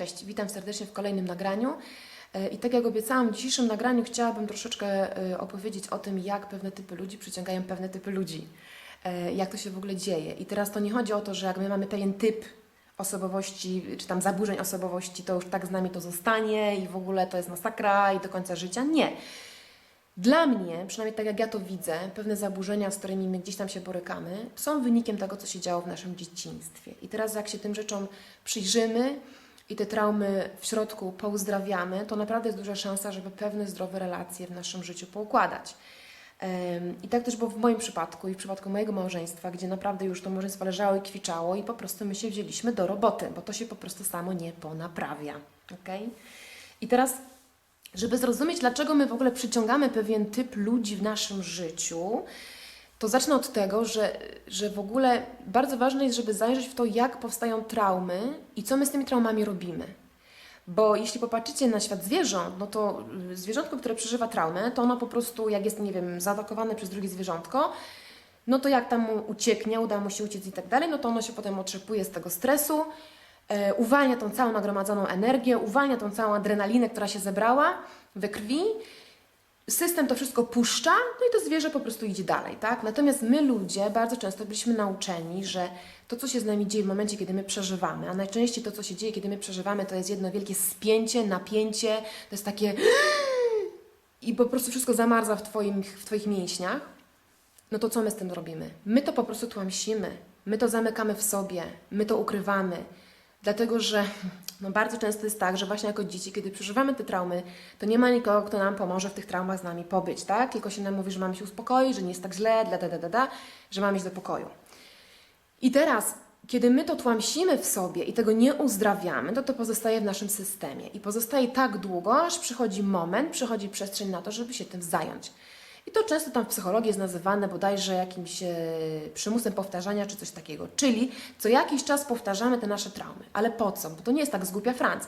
Cześć, witam serdecznie w kolejnym nagraniu. E, I tak jak obiecałam, w dzisiejszym nagraniu chciałabym troszeczkę e, opowiedzieć o tym, jak pewne typy ludzi przyciągają pewne typy ludzi. E, Jak to się w ogóle dzieje. I teraz to nie chodzi o to, że jak my mamy pewien typ osobowości, czy tam zaburzeń osobowości, to już tak z nami to zostanie i w ogóle to jest masakra i do końca życia. Nie. Dla mnie, przynajmniej tak jak ja to widzę, pewne zaburzenia, z którymi my gdzieś tam się borykamy, są wynikiem tego, co się działo w naszym dzieciństwie. I teraz, jak się tym rzeczom przyjrzymy i te traumy w środku pouzdrawiamy, to naprawdę jest duża szansa, żeby pewne zdrowe relacje w naszym życiu poukładać. I tak też było w moim przypadku i w przypadku mojego małżeństwa, gdzie naprawdę już to małżeństwo leżało i kwiczało i po prostu my się wzięliśmy do roboty, bo to się po prostu samo nie ponaprawia. Okay? I teraz żeby zrozumieć, dlaczego my w ogóle przyciągamy pewien typ ludzi w naszym życiu, to zacznę od tego, że, że w ogóle bardzo ważne jest, żeby zajrzeć w to, jak powstają traumy i co my z tymi traumami robimy. Bo jeśli popatrzycie na świat zwierząt, no to y, zwierzątko, które przeżywa traumę, to ono po prostu, jak jest, nie wiem, zaatakowane przez drugie zwierzątko, no to jak tam mu ucieknie, uda mu się uciec i tak dalej, no to ono się potem otrzepuje z tego stresu, e, uwalnia tą całą nagromadzoną energię, uwalnia tą całą adrenalinę, która się zebrała we krwi, system to wszystko puszcza, no i to zwierzę po prostu idzie dalej, tak? Natomiast my ludzie bardzo często byliśmy nauczeni, że to, co się z nami dzieje w momencie, kiedy my przeżywamy, a najczęściej to, co się dzieje, kiedy my przeżywamy, to jest jedno wielkie spięcie, napięcie, to jest takie i po prostu wszystko zamarza w, twoim, w Twoich mięśniach, no to co my z tym robimy? My to po prostu tłamsimy, my to zamykamy w sobie, my to ukrywamy, dlatego że no bardzo często jest tak, że właśnie jako dzieci, kiedy przeżywamy te traumy, to nie ma nikogo, kto nam pomoże w tych traumach z nami pobyć, tak? Tylko się nam mówi, że mamy się uspokoić, że nie jest tak źle, da, da, da, da, da, że mamy iść do pokoju. I teraz, kiedy my to tłamsimy w sobie i tego nie uzdrawiamy, to to pozostaje w naszym systemie. I pozostaje tak długo, aż przychodzi moment, przychodzi przestrzeń na to, żeby się tym zająć. I to często tam w psychologii jest nazywane bodajże jakimś e, przymusem powtarzania czy coś takiego. Czyli co jakiś czas powtarzamy te nasze traumy. Ale po co? Bo to nie jest tak zgłupia Franc.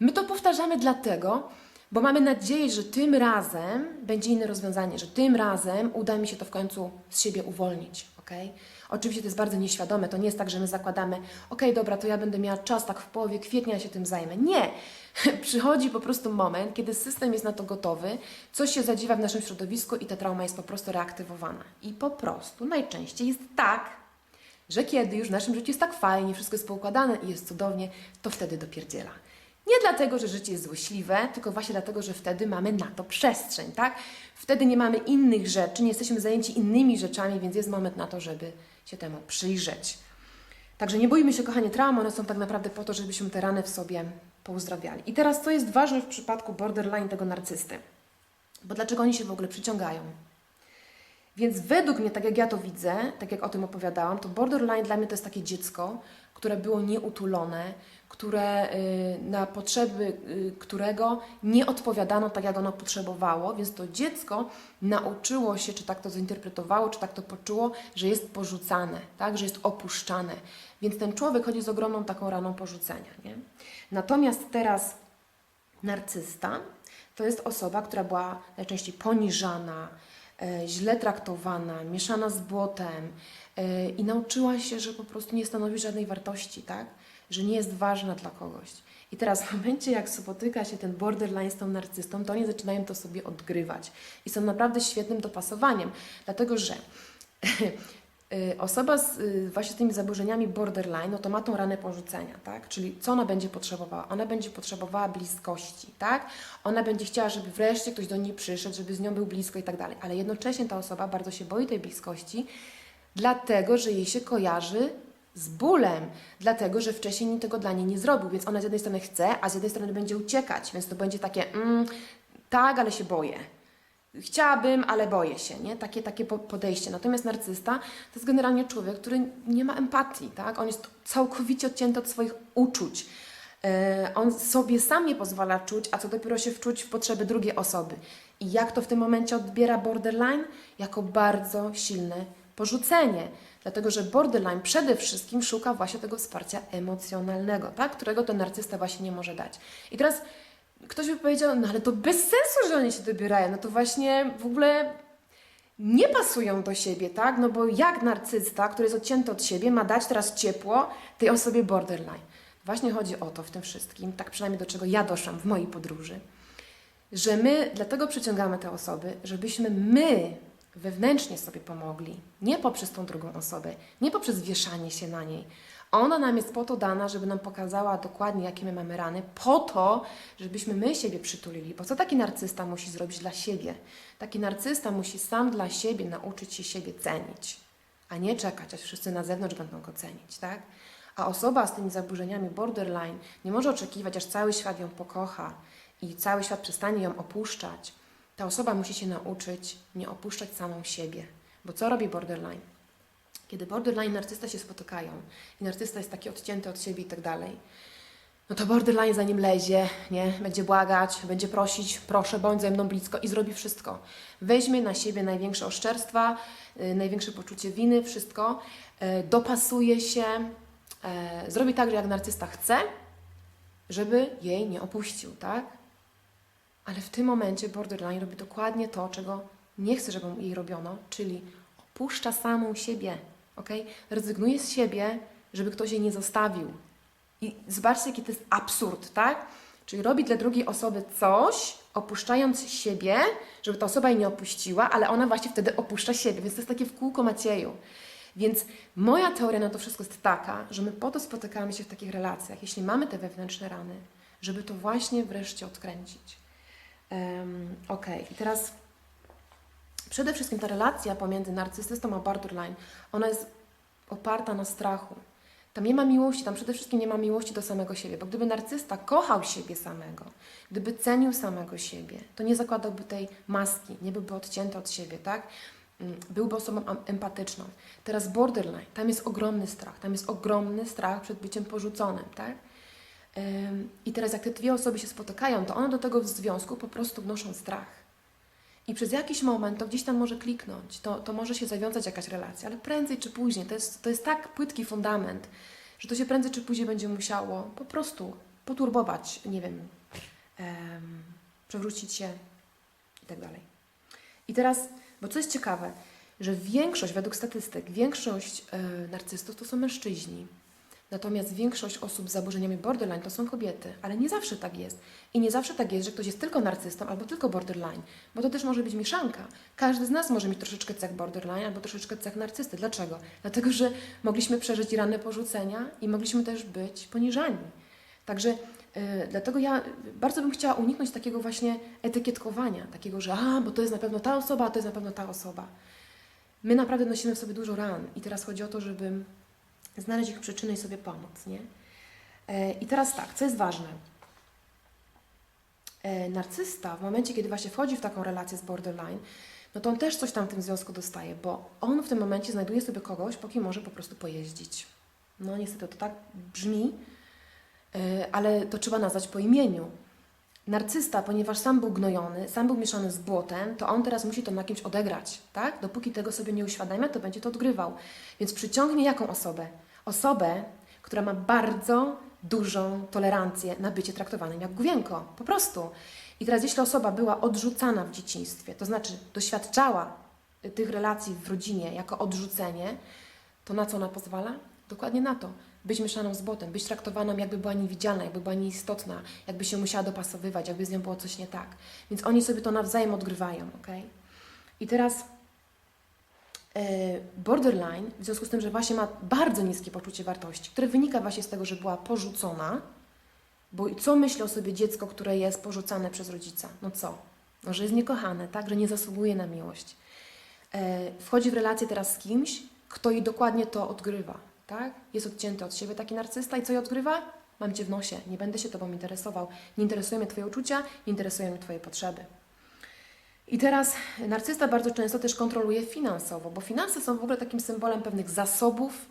My to powtarzamy dlatego, bo mamy nadzieję, że tym razem będzie inne rozwiązanie, że tym razem uda mi się to w końcu z siebie uwolnić. Okay? Oczywiście to jest bardzo nieświadome. To nie jest tak, że my zakładamy, okej, dobra, to ja będę miała czas, tak w połowie kwietnia się tym zajmę. Nie! Przychodzi po prostu moment, kiedy system jest na to gotowy, coś się zadziewa w naszym środowisku i ta trauma jest po prostu reaktywowana. I po prostu najczęściej jest tak, że kiedy już w naszym życiu jest tak fajnie, wszystko jest poukładane i jest cudownie, to wtedy dopierdziela. Nie dlatego, że życie jest złośliwe, tylko właśnie dlatego, że wtedy mamy na to przestrzeń, tak? Wtedy nie mamy innych rzeczy, nie jesteśmy zajęci innymi rzeczami, więc jest moment na to, żeby się temu przyjrzeć. Także nie bójmy się, kochanie, traum, one są tak naprawdę po to, żebyśmy te rany w sobie pouzdrawiali. I teraz, co jest ważne w przypadku borderline tego narcysty? Bo dlaczego oni się w ogóle przyciągają? Więc według mnie, tak jak ja to widzę, tak jak o tym opowiadałam, to borderline dla mnie to jest takie dziecko, które było nieutulone, które y, na potrzeby y, którego nie odpowiadano tak, jak ono potrzebowało, więc to dziecko nauczyło się, czy tak to zinterpretowało, czy tak to poczuło, że jest porzucane, tak, że jest opuszczane. Więc ten człowiek chodzi z ogromną taką raną porzucenia. Nie? Natomiast teraz narcysta to jest osoba, która była najczęściej poniżana, e, źle traktowana, mieszana z błotem i nauczyła się, że po prostu nie stanowi żadnej wartości, tak? że nie jest ważna dla kogoś. I teraz w momencie, jak spotyka się ten borderline z tą narcystą, to oni zaczynają to sobie odgrywać. I są naprawdę świetnym dopasowaniem, dlatego że y, osoba z, y, właśnie tymi zaburzeniami borderline, no to ma tą ranę porzucenia, tak? Czyli co ona będzie potrzebowała? Ona będzie potrzebowała bliskości, tak? Ona będzie chciała, żeby wreszcie ktoś do niej przyszedł, żeby z nią był blisko i tak dalej. Ale jednocześnie ta osoba bardzo się boi tej bliskości, dlatego że jej się kojarzy z bólem, dlatego że wcześniej nikt tego dla niej nie zrobił, więc ona z jednej strony chce, a z jednej strony będzie uciekać, więc to będzie takie, mm, tak, ale się boję. Chciałabym, ale boję się, nie? Takie, takie po- podejście. Natomiast narcysta to jest generalnie człowiek, który nie ma empatii, tak? On jest całkowicie odcięty od swoich uczuć. E, On sobie sam nie pozwala czuć, a co dopiero się wczuć w potrzeby drugiej osoby. I jak to w tym momencie odbiera borderline? Jako bardzo silne porzucenie. Dlatego, że borderline przede wszystkim szuka właśnie tego wsparcia emocjonalnego, tak? którego ten narcysta właśnie nie może dać. I teraz ktoś by powiedział, no ale to bez sensu, że oni się dobierają. No to właśnie w ogóle nie pasują do siebie, tak? No bo jak narcysta, który jest odcięty od siebie, ma dać teraz ciepło tej osobie borderline? właśnie chodzi o to w tym wszystkim, tak przynajmniej do czego ja doszłam w mojej podróży, że my dlatego przyciągamy te osoby, żebyśmy my wewnętrznie sobie pomogli, nie poprzez tą drugą osobę, nie poprzez wieszanie się na niej. Ona nam jest po to dana, żeby nam pokazała dokładnie, jakie my mamy rany, po to, żebyśmy my siebie przytulili. Bo co taki narcysta musi zrobić dla siebie? Taki narcysta musi sam dla siebie nauczyć się siebie cenić, a nie czekać, aż wszyscy na zewnątrz będą go cenić, tak? A osoba z tymi zaburzeniami borderline nie może oczekiwać, aż cały świat ją pokocha i cały świat przestanie ją opuszczać. Ta osoba musi się nauczyć nie opuszczać samą siebie. Bo co robi borderline? Kiedy borderline i narcysta się spotykają i narcysta jest taki odcięty od siebie i tak dalej, no to borderline za nim lezie, nie? Będzie błagać, będzie prosić, proszę, bądź ze mną blisko i zrobi wszystko. Weźmie na siebie największe oszczerstwa, y, największe poczucie winy, wszystko, y, dopasuje się, y, zrobi tak, jak narcysta chce, żeby jej nie opuścił, tak? Ale w tym momencie borderline robi dokładnie to, czego nie chce, żeby jej robiono, czyli opuszcza samą siebie, ok? Rezygnuje z siebie, żeby ktoś jej nie zostawił. I zobaczcie, jaki to jest absurd, tak? Czyli robi dla drugiej osoby coś, opuszczając siebie, żeby ta osoba jej nie opuściła, ale ona właśnie wtedy opuszcza siebie, więc to jest takie w kółko Macieju. Więc moja teoria na to wszystko jest taka, że my po to spotykamy się w takich relacjach, jeśli mamy te wewnętrzne rany, żeby to właśnie wreszcie odkręcić. Um, ok, i teraz przede wszystkim ta relacja pomiędzy narcysystą a borderline, ona jest oparta na strachu. Tam nie ma miłości, tam przede wszystkim nie ma miłości do samego siebie, bo gdyby narcysta kochał siebie samego, gdyby cenił samego siebie, to nie zakładałby tej maski, nie byłby odcięty od siebie, tak? Mm, Byłby osobą empatyczną. Teraz borderline, tam jest ogromny strach, tam jest ogromny strach przed byciem porzuconym, tak? I teraz jak te dwie osoby się spotykają, to one do tego w związku po prostu wnoszą strach. I przez jakiś moment to gdzieś tam może kliknąć, to, to może się zawiązać jakaś relacja, ale prędzej czy później, to jest, to jest tak płytki fundament, że to się prędzej czy później będzie musiało po prostu poturbować, nie wiem, em, przewrócić się i tak dalej. I teraz, bo co jest ciekawe, że większość, według statystyk, większość e, narcystów to są mężczyźni. Natomiast większość osób z zaburzeniami borderline to są kobiety, ale nie zawsze tak jest. I nie zawsze tak jest, że ktoś jest tylko narcystą albo tylko borderline, bo to też może być mieszanka. Każdy z nas może mieć troszeczkę cech borderline albo troszeczkę cech narcysty. Dlaczego? Dlatego, że mogliśmy przeżyć rany porzucenia i mogliśmy też być poniżani. Także yy, dlatego ja bardzo bym chciała uniknąć takiego właśnie etykietkowania, takiego, że a, bo to jest na pewno ta osoba, a to jest na pewno ta osoba. My naprawdę nosimy w sobie dużo ran i teraz chodzi o to, żeby znaleźć ich przyczynę i sobie pomóc, nie? E, I teraz tak, co jest ważne? E, narcysta w momencie, kiedy właśnie wchodzi w taką relację z borderline, no to on też coś tam w tym związku dostaje, bo on w tym momencie znajduje sobie kogoś, po kim może po prostu pojeździć. No niestety to tak brzmi, e, ale to trzeba nazwać po imieniu. Narcysta, ponieważ sam był gnojony, sam był mieszany z błotem, to on teraz musi to na kimś odegrać, tak? Dopóki tego sobie nie uświadamia, to będzie to odgrywał. Więc przyciągnie jaką osobę? Osobę, która ma bardzo dużą tolerancję na bycie traktowanym jak główienko, po prostu. I teraz jeśli osoba była odrzucana w dzieciństwie, to znaczy doświadczała tych relacji w rodzinie jako odrzucenie, to na co ona pozwala? Dokładnie na to. Być mieszaną z botem, być traktowaną jakby była niewidzialna, jakby była nieistotna, jakby się musiała dopasowywać, jakby z nią było coś nie tak. Więc oni sobie to nawzajem odgrywają, ok? I teraz e, borderline, w związku z tym, że właśnie ma bardzo niskie poczucie wartości, które wynika właśnie z tego, że była porzucona, bo co myśli o sobie dziecko, które jest porzucane przez rodzica? No co? No, że jest niekochane, tak? Że nie zasługuje na miłość. E, wchodzi w relację teraz z kimś, kto jej dokładnie to odgrywa, tak? Jest odcięty od siebie taki narcysta i co jej odgrywa? Mam cię w nosie, nie będę się tobą interesował, nie interesują mnie twoje uczucia, nie interesują mnie twoje potrzeby. I teraz narcysta bardzo często też kontroluje finansowo, bo finanse są w ogóle takim symbolem pewnych zasobów,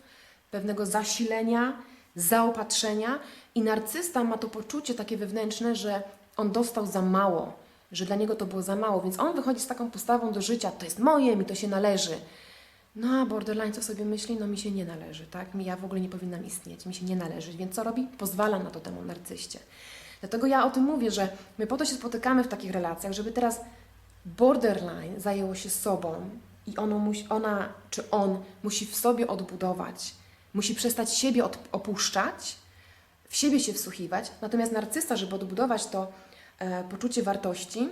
pewnego zasilenia, zaopatrzenia i narcysta ma to poczucie takie wewnętrzne, że on dostał za mało, że dla niego to było za mało, więc on wychodzi z taką postawą do życia, to jest moje, mi to się należy. No borderline co sobie myśli? No mi się nie należy, tak? Mi ja w ogóle nie powinnam istnieć, mi się nie należy. Więc co robi? Pozwala na to temu narcyście. Dlatego ja o tym mówię, że my po to się spotykamy w takich relacjach, żeby teraz borderline zajęło się sobą i ono musi, ona czy on musi w sobie odbudować, musi przestać siebie od, opuszczać, w siebie się wsłuchiwać. Natomiast narcysta, żeby odbudować to e, poczucie wartości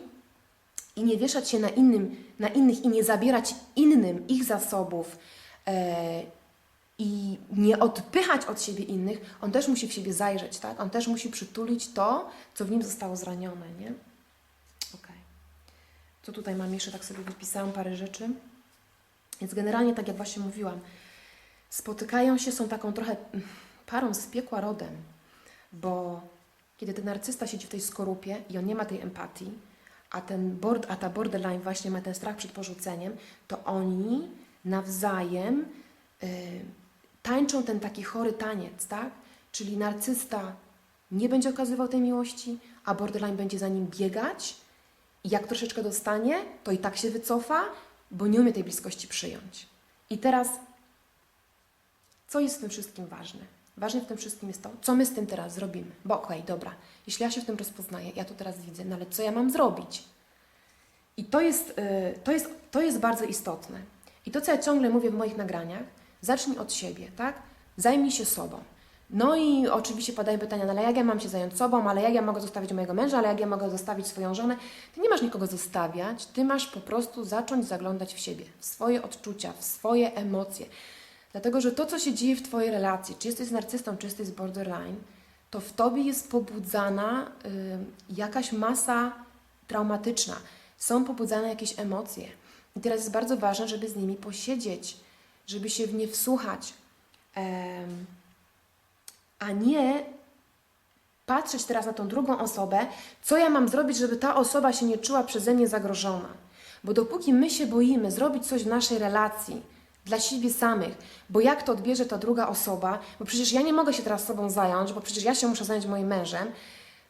i nie wieszać się na, innym, na innych i nie zabierać innym ich zasobów e, i nie odpychać od siebie innych, on też musi w siebie zajrzeć, tak? On też musi przytulić to, co w nim zostało zranione, nie? Okej. Co tutaj mam jeszcze? Tak sobie wypisałam parę rzeczy. Więc generalnie, tak jak właśnie mówiłam, spotykają się, są taką trochę mm, parą z piekła rodem, bo kiedy ten narcysta siedzi w tej skorupie i on nie ma tej empatii, a, ten board, a ta borderline właśnie ma ten strach przed porzuceniem, to oni nawzajem y, tańczą ten taki chory taniec, tak? Czyli narcysta nie będzie okazywał tej miłości, a borderline będzie za nim biegać i jak troszeczkę dostanie, to i tak się wycofa, bo nie umie tej bliskości przyjąć. I teraz, co jest w tym wszystkim ważne? Ważne w tym wszystkim jest to, co my z tym teraz zrobimy. Bo okej, dobra, jeśli ja się w tym rozpoznaję, ja to teraz widzę, no ale co ja mam zrobić? I to jest, y, to jest, to jest bardzo istotne. I to, co ja ciągle mówię w moich nagraniach, zacznij od siebie, tak? Zajmij się sobą. No i oczywiście padają pytania, no ale jak ja mam się zająć sobą, ale jak ja mogę zostawić mojego męża, ale jak ja mogę zostawić swoją żonę? Ty nie masz nikogo zostawiać, ty masz po prostu zacząć zaglądać w siebie, w swoje odczucia, w swoje emocje. Dlatego, że to, co się dzieje w Twojej relacji, czy jesteś z narcystą, czy jesteś z borderline, to w Tobie jest pobudzana y, jakaś masa traumatyczna. Są pobudzane jakieś emocje. I teraz jest bardzo ważne, żeby z nimi posiedzieć, żeby się w nie wsłuchać. Em, a nie patrzeć teraz na tą drugą osobę, co ja mam zrobić, żeby ta osoba się nie czuła przeze mnie zagrożona. Bo dopóki my się boimy zrobić coś w naszej relacji dla siebie samych, bo jak to odbierze ta druga osoba, bo przecież ja nie mogę się teraz sobą zająć, bo przecież ja się muszę zająć moim mężem,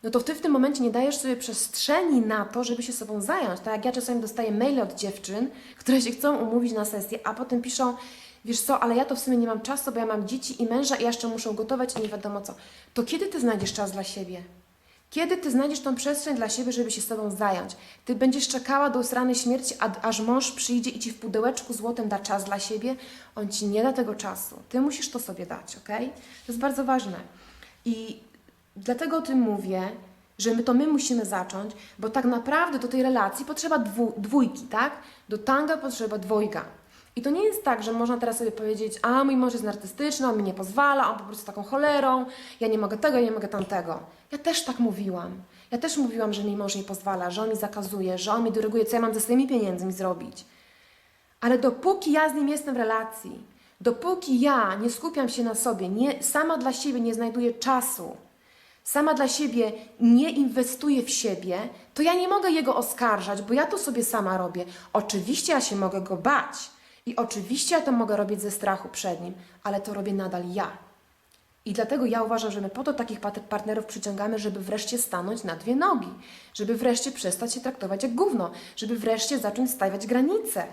no to ty w tym momencie nie dajesz sobie przestrzeni na to, żeby się sobą zająć. Tak jak ja czasami dostaję maile od dziewczyn, które się chcą umówić na sesję, a potem piszą, wiesz co, ale ja to w sumie nie mam czasu, bo ja mam dzieci i męża i jeszcze muszę gotować i nie wiadomo co. To kiedy ty znajdziesz czas dla siebie? Kiedy ty znajdziesz tą przestrzeń dla siebie, żeby się sobą zająć? Ty będziesz czekała do usranej śmierci, aż mąż przyjdzie i ci w pudełeczku złotym da czas dla siebie? On ci nie da tego czasu. Ty musisz to sobie dać, ok? To jest bardzo ważne. I dlatego o tym mówię, że my to my musimy zacząć, bo tak naprawdę do tej relacji potrzeba dwu, dwójki, tak? Do tanga potrzeba dwojga. I to nie jest tak, że można teraz sobie powiedzieć, a mój mąż jest narcystyczny, on mi nie pozwala, on po prostu taką cholerą, ja nie mogę tego, ja nie mogę tamtego. Ja też tak mówiłam. Ja też mówiłam, że mi mąż nie pozwala, że on mi zakazuje, że on mi dyryguje, co ja mam ze swoimi pieniędzmi zrobić. Ale dopóki ja z nim jestem w relacji, dopóki ja nie skupiam się na sobie, nie, sama dla siebie nie znajduję czasu, sama dla siebie nie inwestuję w siebie, to ja nie mogę jego oskarżać, bo ja to sobie sama robię. Oczywiście ja się mogę go bać i oczywiście ja to mogę robić ze strachu przed nim, ale to robię nadal ja. I dlatego ja uważam, że my po to takich partnerów przyciągamy, żeby wreszcie stanąć na dwie nogi, żeby wreszcie przestać się traktować jak gówno, żeby wreszcie zacząć stawiać granice.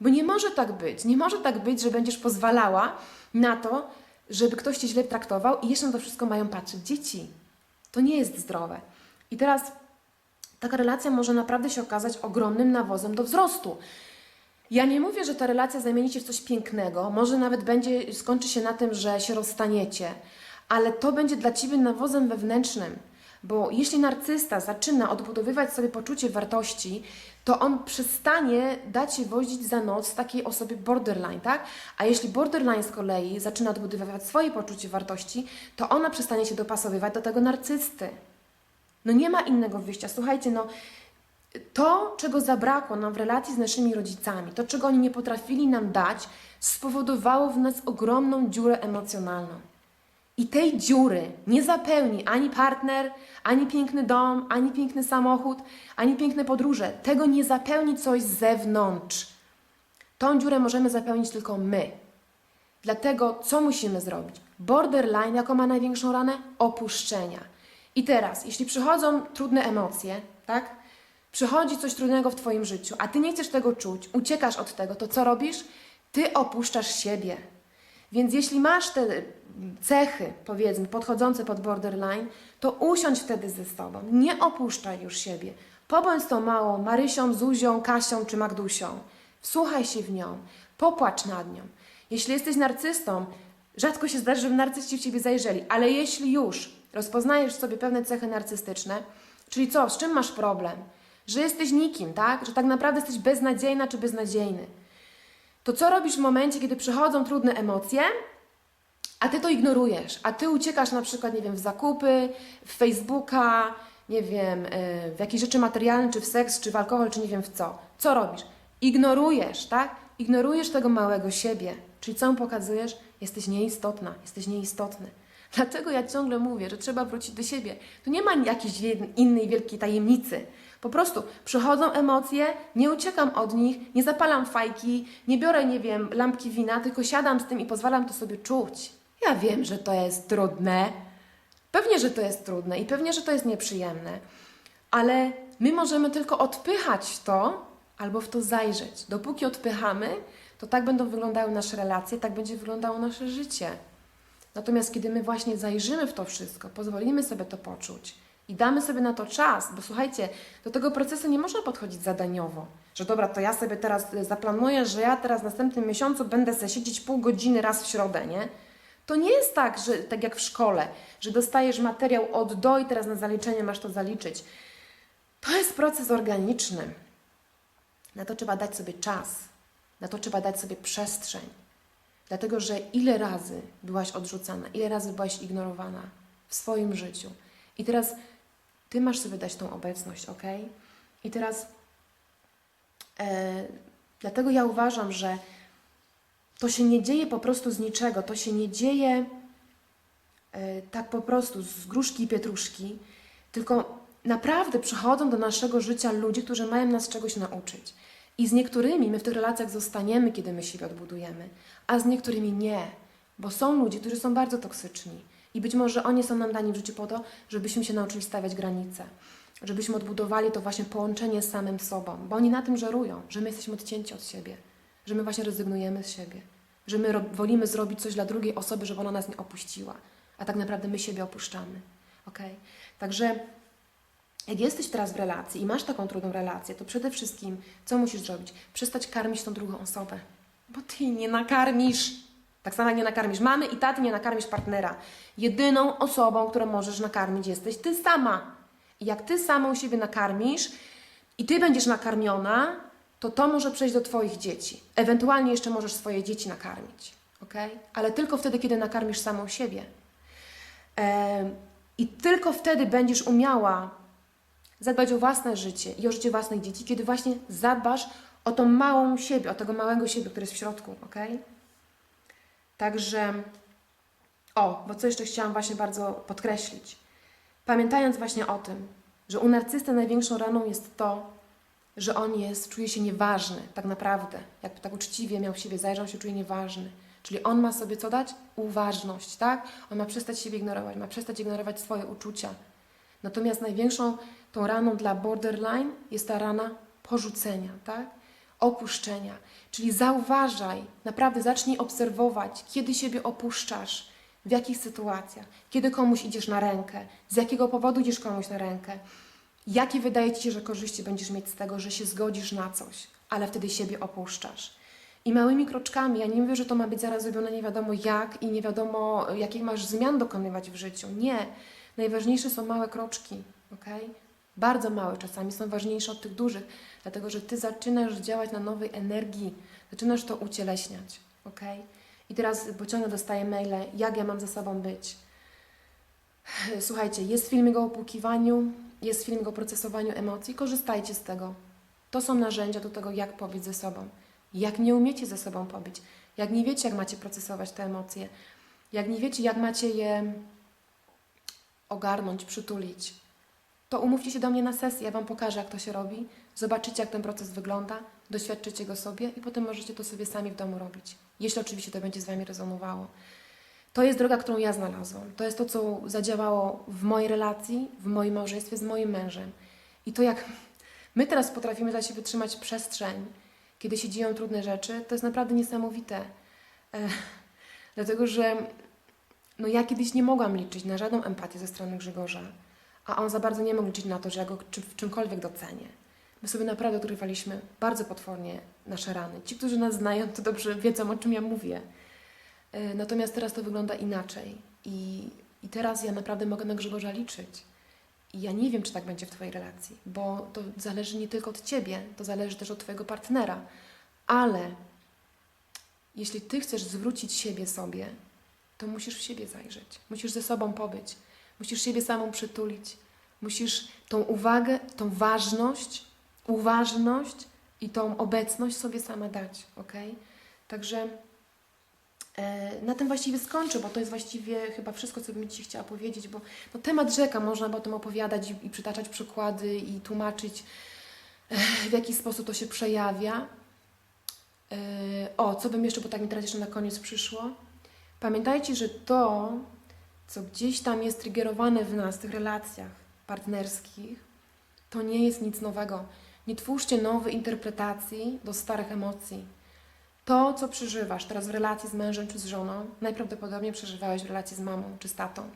Bo nie może tak być. Nie może tak być, że będziesz pozwalała na to, żeby ktoś cię źle traktował i jeszcze na to wszystko mają patrzeć dzieci. To nie jest zdrowe. I teraz taka relacja może naprawdę się okazać ogromnym nawozem do wzrostu. Ja nie mówię, że ta relacja zamieni się w coś pięknego, może nawet będzie, skończy się na tym, że się rozstaniecie, ale to będzie dla Ciebie nawozem wewnętrznym, bo jeśli narcysta zaczyna odbudowywać sobie poczucie wartości, to on przestanie dać się wozić za noc takiej osobie borderline, tak? A jeśli borderline z kolei zaczyna odbudowywać swoje poczucie wartości, to ona przestanie się dopasowywać do tego narcysty. No nie ma innego wyjścia. Słuchajcie, no to, czego zabrakło nam w relacji z naszymi rodzicami, to, czego oni nie potrafili nam dać, spowodowało w nas ogromną dziurę emocjonalną. I tej dziury nie zapełni ani partner, ani piękny dom, ani piękny samochód, ani piękne podróże. Tego nie zapełni coś z zewnątrz. Tą dziurę możemy zapełnić tylko my. Dlatego co musimy zrobić? Borderline, jaką ma największą ranę? Opuszczenia. I teraz, jeśli przychodzą trudne emocje, tak? Przychodzi coś trudnego w Twoim życiu, a Ty nie chcesz tego czuć, uciekasz od tego, to co robisz? Ty opuszczasz siebie. Więc jeśli masz te cechy, powiedzmy, podchodzące pod borderline, to usiądź wtedy ze sobą. Nie opuszczaj już siebie. Pobądź tą małą Marysią, Zuzią, Kasią czy Magdusią. Wsłuchaj się w nią. Popłacz nad nią. Jeśli jesteś narcystą, rzadko się zdarzy, żeby narcyści w ciebie zajrzeli, ale jeśli już rozpoznajesz w sobie pewne cechy narcystyczne, czyli co, z czym masz problem? Że jesteś nikim, tak? Że tak naprawdę jesteś beznadziejna czy beznadziejny. To co robisz w momencie, kiedy przychodzą trudne emocje, a ty to ignorujesz, a ty uciekasz na przykład, nie wiem, w zakupy, w Facebooka, nie wiem, yy, w jakieś rzeczy materialne, czy w seks, czy w alkohol, czy nie wiem w co. Co robisz? Ignorujesz, tak? Ignorujesz tego małego siebie. Czyli co mu pokazujesz? Jesteś nieistotna, jesteś nieistotny. Dlatego ja ciągle mówię, że trzeba wrócić do siebie. Tu nie ma jakiejś innej wielkiej tajemnicy. Po prostu przychodzą emocje, nie uciekam od nich, nie zapalam fajki, nie biorę, nie wiem, lampki wina, tylko siadam z tym i pozwalam to sobie czuć. Ja wiem, że to jest trudne. Pewnie, że to jest trudne i pewnie, że to jest nieprzyjemne, ale my możemy tylko odpychać to albo w to zajrzeć. Dopóki odpychamy, to tak będą wyglądały nasze relacje, tak będzie wyglądało nasze życie. Natomiast kiedy my właśnie zajrzymy w to wszystko, pozwolimy sobie to poczuć i damy sobie na to czas, bo słuchajcie, do tego procesu nie można podchodzić zadaniowo, że dobra, to ja sobie teraz y, zaplanuję, że ja teraz w następnym miesiącu będę sobie siedzieć pół godziny raz w środę, nie? To nie jest tak, że tak jak w szkole, że dostajesz materiał od do i teraz na zaliczenie masz to zaliczyć. To jest proces organiczny. Na to trzeba dać sobie czas, na to trzeba dać sobie przestrzeń. Dlatego, że ile razy byłaś odrzucana, ile razy byłaś ignorowana w swoim życiu. I teraz ty masz sobie dać tą obecność, ok? I teraz e, dlatego ja uważam, że to się nie dzieje po prostu z niczego, to się nie dzieje e, tak po prostu z gruszki i pietruszki, tylko naprawdę przychodzą do naszego życia ludzie, którzy mają nas czegoś nauczyć. I z niektórymi my w tych relacjach zostaniemy, kiedy my siebie odbudujemy, a z niektórymi nie, bo są ludzie, którzy są bardzo toksyczni. I być może oni są nam dani w życiu po to, żebyśmy się nauczyli stawiać granice, żebyśmy odbudowali to właśnie połączenie z samym sobą, bo oni na tym żerują, że my jesteśmy odcięci od siebie, że my właśnie rezygnujemy z siebie, że my wolimy zrobić coś dla drugiej osoby, żeby ona nas nie opuściła, a tak naprawdę my siebie opuszczamy. ok? Także jak jesteś teraz w relacji i masz taką trudną relację, to przede wszystkim co musisz zrobić? Przestać karmić tą drugą osobę, bo ty nie nakarmisz. Tak samo jak nie nakarmisz mamy i taty, nie nakarmisz partnera. Jedyną osobą, którą możesz nakarmić, jesteś ty sama. I jak ty samą siebie nakarmisz i ty będziesz nakarmiona, to to może przejść do twoich dzieci. Ewentualnie jeszcze możesz swoje dzieci nakarmić, ok? Ale tylko wtedy, kiedy nakarmisz samą siebie. Em, I tylko wtedy będziesz umiała zadbać o własne życie i o życie własnych dzieci, kiedy właśnie zadbasz o tą małą siebie, o tego małego siebie, który jest w środku, ok? Także, o, bo co jeszcze chciałam właśnie bardzo podkreślić. Pamiętając właśnie o tym, że u narcysty największą raną jest to, że on jest, czuje się nieważny, tak naprawdę. Jakby tak uczciwie miał w siebie zajrzał, się czuje nieważny. Czyli on ma sobie co dać? Uważność, tak? On ma przestać siebie ignorować, ma przestać ignorować swoje uczucia. Natomiast największą tą raną dla borderline jest ta rana porzucenia, tak? Opuszczenia. Czyli zauważaj, naprawdę zacznij obserwować, kiedy siebie opuszczasz, w jakich sytuacjach, kiedy komuś idziesz na rękę, z jakiego powodu idziesz komuś na rękę, jakie wydaje ci się, że korzyści będziesz mieć z tego, że się zgodzisz na coś, ale wtedy siebie opuszczasz. I małymi kroczkami, ja nie mówię, że to ma być zaraz zrobione nie wiadomo jak i nie wiadomo jakich masz zmian dokonywać w życiu. Nie. Najważniejsze są małe kroczki, ok? Bardzo małe czasami są ważniejsze od tych dużych, dlatego że ty zaczynasz działać na nowej energii, zaczynasz to ucieleśniać, ok? I teraz, bo ciągle dostaję maile, jak ja mam ze sobą być. Słuchajcie, jest filmik o opłukiwaniu, jest filmik o procesowaniu emocji, korzystajcie z tego. To są narzędzia do tego, jak pobyć ze sobą. Jak nie umiecie ze sobą pobyć, jak nie wiecie, jak macie procesować te emocje, jak nie wiecie, jak macie je ogarnąć, przytulić, to umówcie się do mnie na sesję, ja Wam pokażę, jak to się robi, zobaczycie, jak ten proces wygląda, doświadczycie go sobie i potem możecie to sobie sami w domu robić, jeśli oczywiście to będzie z Wami rezonowało. To jest droga, którą ja znalazłam. To jest to, co zadziałało w mojej relacji, w moim małżeństwie z moim mężem. I to, jak my teraz potrafimy dla siebie trzymać przestrzeń, kiedy się dzieją trudne rzeczy, to jest naprawdę niesamowite. Dlatego, że no ja kiedyś nie mogłam liczyć na żadną empatię ze strony Grzegorza, a on za bardzo nie mógł liczyć na to, że ja go czy, w czymkolwiek docenię. My sobie naprawdę odkrywaliśmy bardzo potwornie nasze rany. Ci, którzy nas znają, to dobrze wiedzą, o czym ja mówię. E, Natomiast teraz to wygląda inaczej. I I teraz ja naprawdę mogę na Grzegorza liczyć. I ja nie wiem, czy tak będzie w Twojej relacji, bo to zależy nie tylko od Ciebie, to zależy też od Twojego partnera. Ale jeśli Ty chcesz zwrócić siebie sobie, to musisz w siebie zajrzeć. Musisz ze sobą pobyć. Musisz siebie samą przytulić. Musisz tą uwagę, tą ważność, uważność i tą obecność sobie sama dać, ok? Także e, na tym właściwie skończę, bo to jest właściwie chyba wszystko, co bym Ci chciała powiedzieć, bo no, temat rzeka, można by o tym opowiadać i, i przytaczać przykłady i tłumaczyć, e, w jaki sposób to się przejawia. E, o, co bym jeszcze, bo tak mi teraz jeszcze na koniec przyszło. Pamiętajcie, że to, co gdzieś tam jest triggerowane w nas, w tych relacjach partnerskich, to nie jest nic nowego. Nie twórzcie nowej interpretacji do starych emocji. To, co przeżywasz teraz w relacji z mężem czy z żoną, najprawdopodobniej przeżywałeś w relacji z mamą czy z tatą.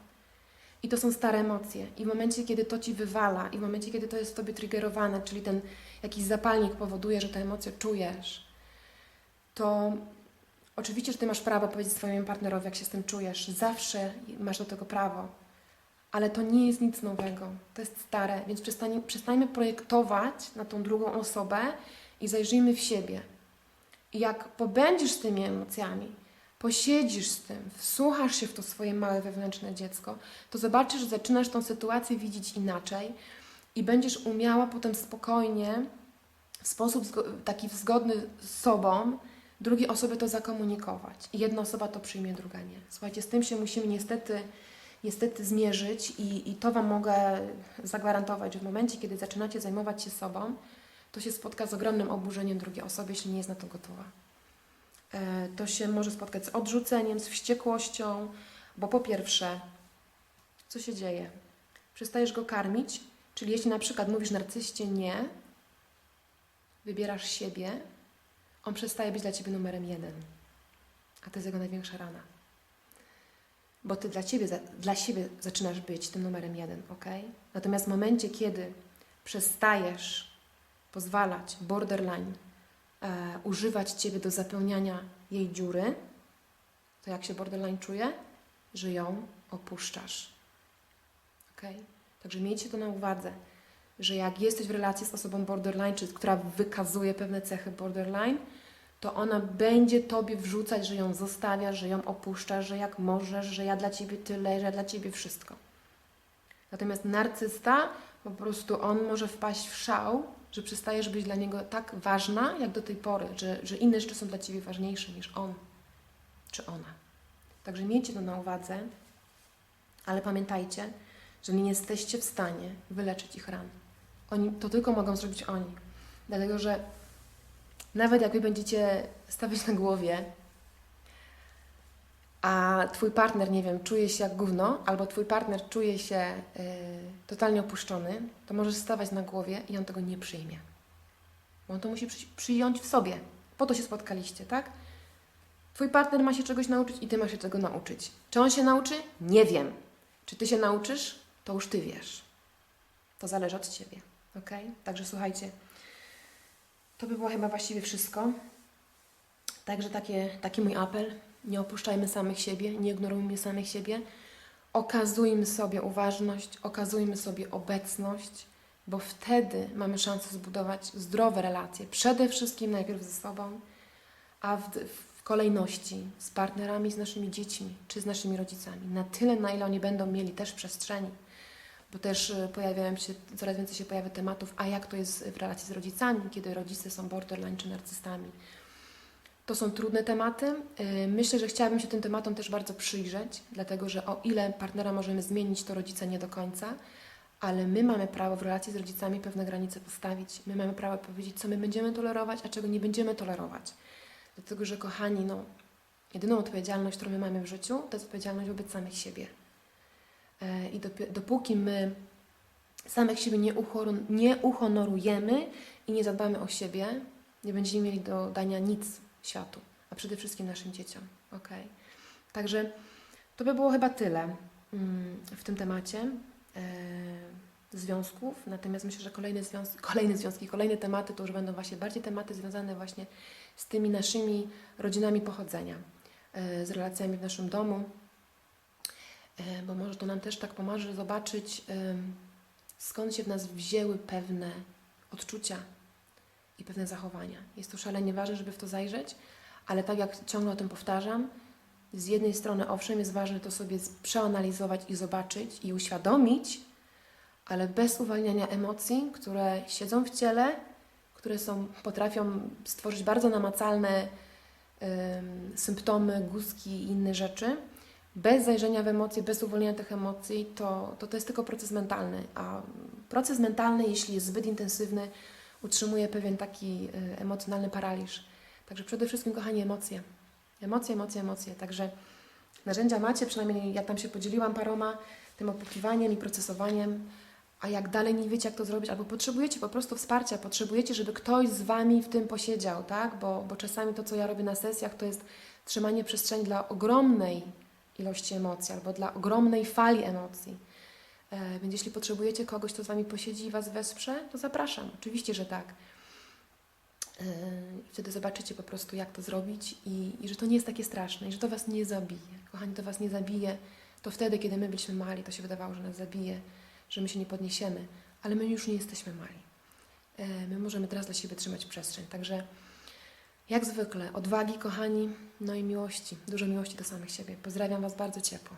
I to są stare emocje. I w momencie, kiedy to ci wywala, i w momencie, kiedy to jest w tobie triggerowane, czyli ten jakiś zapalnik powoduje, że te emocje czujesz, to oczywiście, że ty masz prawo powiedzieć swojemu partnerowi, jak się z tym czujesz. Zawsze masz do tego prawo. Ale to nie jest nic nowego. To jest stare, więc przestań, przestańmy projektować na tą drugą osobę i zajrzyjmy w siebie. I jak pobędziesz z tymi emocjami, posiedzisz z tym, wsłuchasz się w to swoje małe wewnętrzne dziecko, to zobaczysz, że zaczynasz tą sytuację widzieć inaczej i będziesz umiała potem spokojnie, w sposób taki zgodny z sobą, drugiej osobie to zakomunikować. I jedna osoba to przyjmie, druga nie. Słuchajcie, z tym się musimy niestety, niestety zmierzyć i, i to Wam mogę zagwarantować, że w momencie, kiedy zaczynacie zajmować się sobą, to się spotka z ogromnym oburzeniem drugiej osoby, jeśli nie jest na to gotowa. E, To się może spotkać z odrzuceniem, z wściekłością, bo po pierwsze, co się dzieje? Przestajesz go karmić, czyli jeśli na przykład mówisz narcyście nie, wybierasz siebie, on przestaje być dla Ciebie numerem jeden. A to jest jego największa rana. Bo Ty dla, ciebie, dla siebie zaczynasz być tym numerem jeden, ok? Natomiast w momencie, kiedy przestajesz pozwalać borderline e, używać Ciebie do zapełniania jej dziury, to jak się borderline czuje? Że ją opuszczasz. Ok? Także miejcie to na uwadze, że jak jesteś w relacji z osobą borderline, czy która wykazuje pewne cechy borderline, to ona będzie Tobie wrzucać, że ją zostawiasz, że ją opuszczasz, że jak możesz, że ja dla Ciebie tyle, że ja dla Ciebie wszystko. Natomiast narcysta, po prostu on może wpaść w szał, że przestajesz być dla niego tak ważna, jak do tej pory, że, że inne rzeczy są dla Ciebie ważniejsze niż on czy ona. Także miejcie to na uwadze, ale pamiętajcie, że nie jesteście w stanie wyleczyć ich ran. Oni, to tylko mogą zrobić oni. Dlatego, że nawet jak wy będziecie stawiać na głowie, a twój partner, nie wiem, czuje się jak gówno, albo twój partner czuje się y, totalnie opuszczony, to możesz stawać na głowie i on tego nie przyjmie. Bo on to musi przy, przyjąć w sobie. Po to się spotkaliście, tak? Twój partner ma się czegoś nauczyć i ty masz się tego nauczyć. Czy on się nauczy? Nie wiem. Czy ty się nauczysz? To już ty wiesz. To zależy od ciebie. Ok? Także słuchajcie, to by było chyba właściwie wszystko. Także takie, taki mój apel. Nie opuszczajmy samych siebie, nie ignorujmy samych siebie. Okazujmy sobie uważność, okazujmy sobie obecność, bo wtedy mamy szansę zbudować zdrowe relacje. Przede wszystkim najpierw ze sobą, a w, w kolejności z partnerami, z naszymi dziećmi czy z naszymi rodzicami. Na tyle, na ile oni będą mieli też przestrzeni bo też y, pojawiają się, coraz więcej się pojawia tematów, a jak to jest w relacji z rodzicami, kiedy rodzice są borderline czy narcystami. To są trudne tematy. Y, Myślę, że chciałabym się tym tematom też bardzo przyjrzeć, dlatego że o ile partnera możemy zmienić, to rodzice nie do końca, ale my mamy prawo w relacji z rodzicami pewne granice postawić. My mamy prawo powiedzieć, co my będziemy tolerować, a czego nie będziemy tolerować. Dlatego, że kochani, no, jedyną odpowiedzialność, którą my mamy w życiu, to jest odpowiedzialność wobec samych siebie. E, I dopóki my samych siebie nie, uchoron- nie uhonorujemy i nie zadbamy o siebie, nie będziemy mieli do dania nic światu, a przede wszystkim naszym dzieciom. Okay? Także to by było chyba tyle mm, w tym temacie e, związków. Natomiast myślę, że kolejne, związ- kolejne związki, kolejne tematy to już będą właśnie bardziej tematy związane właśnie z tymi naszymi rodzinami pochodzenia, e, z relacjami w naszym domu. E, bo może to nam też tak pomoże zobaczyć, em, skąd się w nas wzięły pewne odczucia i pewne zachowania. Jest to szalenie ważne, żeby w to zajrzeć, ale tak jak ciągle o tym powtarzam, z jednej strony owszem jest ważne to sobie przeanalizować i zobaczyć i uświadomić, ale bez uwalniania emocji, które siedzą w ciele, które są, potrafią stworzyć bardzo namacalne ym, symptomy, guzki i inne rzeczy, bez zajrzenia w emocje, bez uwolnienia tych emocji, to, to to jest tylko proces mentalny. A proces mentalny, jeśli jest zbyt intensywny, utrzymuje pewien taki y, emocjonalny paraliż. Także przede wszystkim, kochani, emocje. Emocje, emocje, emocje. Także narzędzia macie, przynajmniej ja tam się podzieliłam paroma, tym opukiwaniem i procesowaniem. A jak dalej nie wiecie, jak to zrobić, albo potrzebujecie po prostu wsparcia, potrzebujecie, żeby ktoś z Wami w tym posiedział, tak? Bo, bo czasami to, co ja robię na sesjach, to jest trzymanie przestrzeni dla ogromnej ilości emocji albo dla ogromnej fali emocji. E, więc jeśli potrzebujecie kogoś, kto z Wami posiedzi i Was wesprze, to zapraszam. Oczywiście, że tak. E, wtedy zobaczycie po prostu, jak to zrobić i, i że to nie jest takie straszne i że to Was nie zabije. Kochani, to Was nie zabije. To wtedy, kiedy my byliśmy mali, to się wydawało, że nas zabije, że my się nie podniesiemy, ale my już nie jesteśmy mali. E, My możemy teraz dla siebie trzymać przestrzeń. Także jak zwykle, odwagi, kochani, no i miłości. Dużo miłości do samych siebie. Pozdrawiam Was bardzo ciepło.